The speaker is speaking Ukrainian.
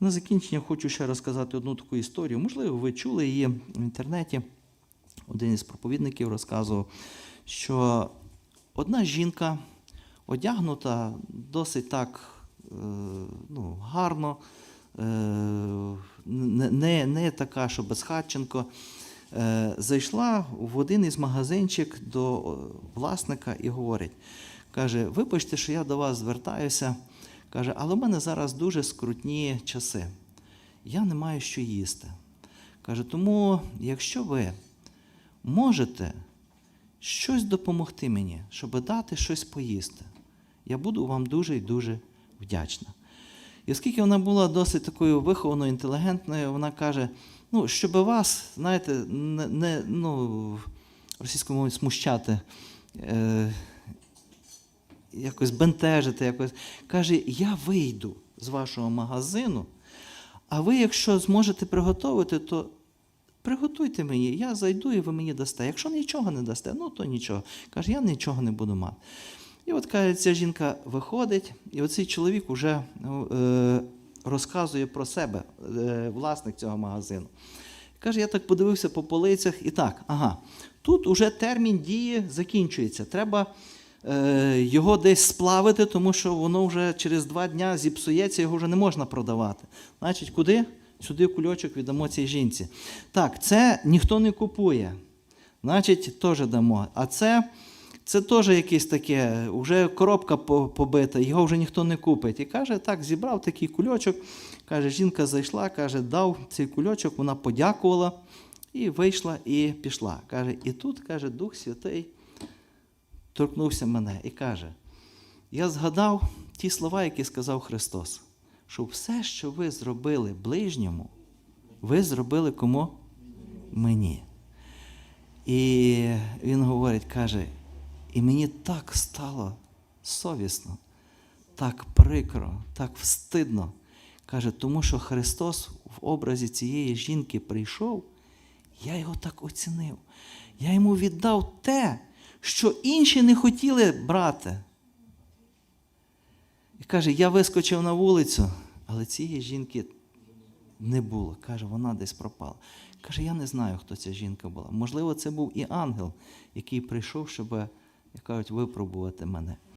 На закінчення хочу ще розказати одну таку історію. Можливо, ви чули її в інтернеті. Один із проповідників розказував, що одна жінка одягнута досить так е, ну, гарно, е, не, не, не така, що безхатченко, е, зайшла в один із магазинчик до власника і говорить: каже: Вибачте, що я до вас звертаюся. Каже, але в мене зараз дуже скрутні часи. Я не маю що їсти. Каже, тому, якщо ви можете щось допомогти мені, щоб дати щось поїсти, я буду вам дуже і дуже вдячна. І оскільки вона була досить такою вихованою, інтелігентною, вона каже: ну, щоб вас, знаєте, не, не ну, російською мовою смущати, е, якось бентежити, якось. Каже, я вийду з вашого магазину, а ви, якщо зможете приготувати, то приготуйте мені, я зайду і ви мені дасте. Якщо нічого не дасте, ну то нічого. Каже, я нічого не буду мати. І от каже, ця жінка виходить, і оцей чоловік вже е, розказує про себе, е, власник цього магазину. Каже, я так подивився по полицях і так, ага, тут уже термін дії закінчується. Треба його десь сплавити, тому що воно вже через два дня зіпсується, його вже не можна продавати. Значить, куди? Сюди кульочок віддамо цій жінці. Так, це ніхто не купує. Значить, теж дамо. А це, це теж якесь таке, вже коробка побита, його вже ніхто не купить. І каже, так, зібрав такий кульочок. Каже, жінка зайшла, каже, дав цей кульочок, вона подякувала і вийшла і пішла. Каже, і тут, каже, Дух Святий торкнувся мене і каже: я згадав ті слова, які сказав Христос, що все, що ви зробили ближньому, ви зробили кому? Мені. І він говорить, каже, і мені так стало совісно, так прикро, так встидно. Каже, тому що Христос в образі цієї жінки прийшов, я його так оцінив. Я йому віддав те, що інші не хотіли брати. І каже, я вискочив на вулицю, але цієї жінки не було. Каже, вона десь пропала. Каже, я не знаю, хто ця жінка була. Можливо, це був і ангел, який прийшов, щоб, як кажуть, випробувати мене.